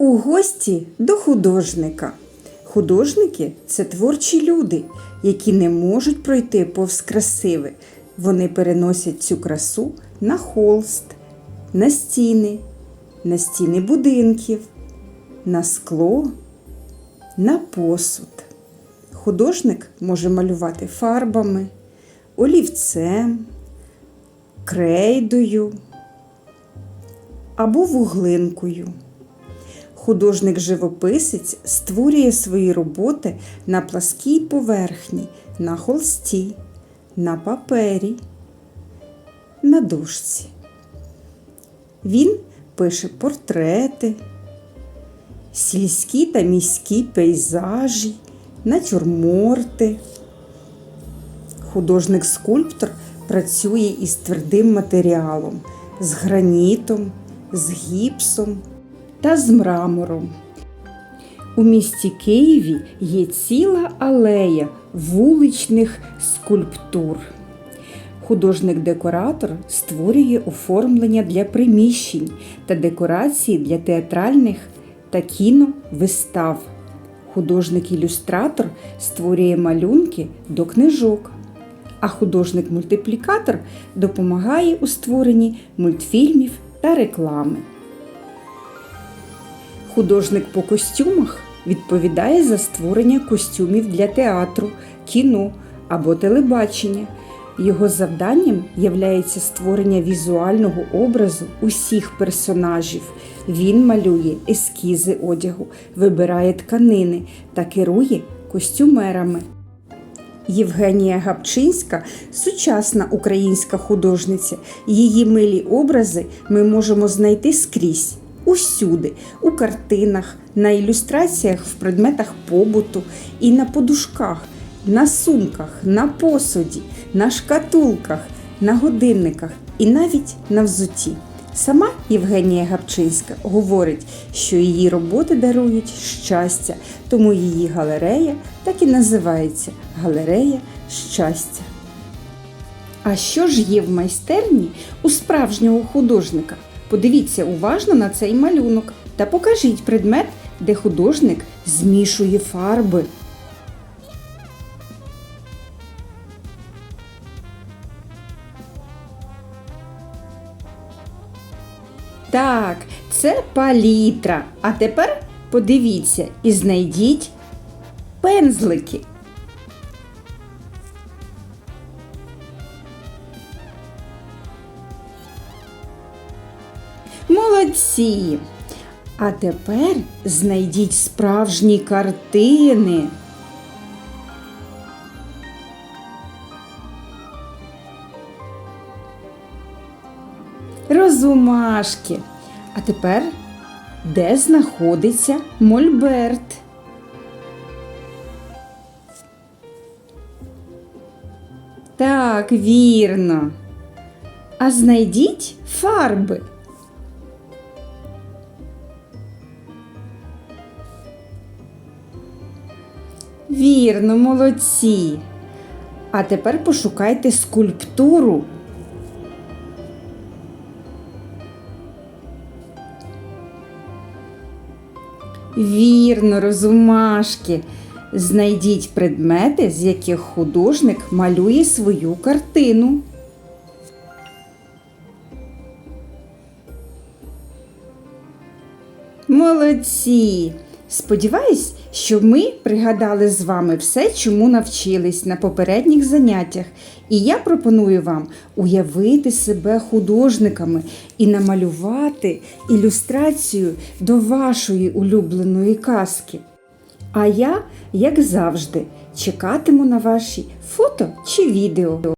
У гості до художника. Художники це творчі люди, які не можуть пройти повз красиве. Вони переносять цю красу на холст, на стіни, на стіни будинків, на скло, на посуд. Художник може малювати фарбами, олівцем, крейдою або вуглинкою. Художник-живописець створює свої роботи на пласкій поверхні, на холсті, на папері, на дошці. Він пише портрети, сільські та міські пейзажі, натюрморти. Художник-скульптор працює із твердим матеріалом, з гранітом, з гіпсом та з мрамором. У місті Києві є ціла алея вуличних скульптур. Художник-декоратор створює оформлення для приміщень та декорації для театральних та кіновистав. Художник-ілюстратор створює малюнки до книжок, а художник-мультиплікатор допомагає у створенні мультфільмів та реклами. Художник по костюмах відповідає за створення костюмів для театру, кіно або телебачення. Його завданням є створення візуального образу усіх персонажів. Він малює ескізи одягу, вибирає тканини та керує костюмерами. Євгенія Гапчинська сучасна українська художниця. Її милі образи ми можемо знайти скрізь, усюди, у картинах, на ілюстраціях в предметах побуту і на подушках, на сумках, на посуді, на шкатулках, на годинниках і навіть на взутті. Сама Євгенія Гапчинська говорить, що її роботи дарують щастя, тому її галерея так і називається Галерея щастя. А що ж є в майстерні у справжнього художника? Подивіться уважно на цей малюнок та покажіть предмет, де художник змішує фарби. Так, це палітра. А тепер подивіться і знайдіть пензлики. Молодці! А тепер знайдіть справжні картини. Розумашки. А тепер де знаходиться Мольберт? Так, вірно. А знайдіть фарби. Вірно, молодці. А тепер пошукайте скульптуру. Вірно, розумашки. Знайдіть предмети, з яких художник малює свою картину. Молодці! Сподіваюсь, що ми пригадали з вами все, чому навчились на попередніх заняттях. І я пропоную вам уявити себе художниками і намалювати ілюстрацію до вашої улюбленої казки. А я, як завжди, чекатиму на ваші фото чи відео.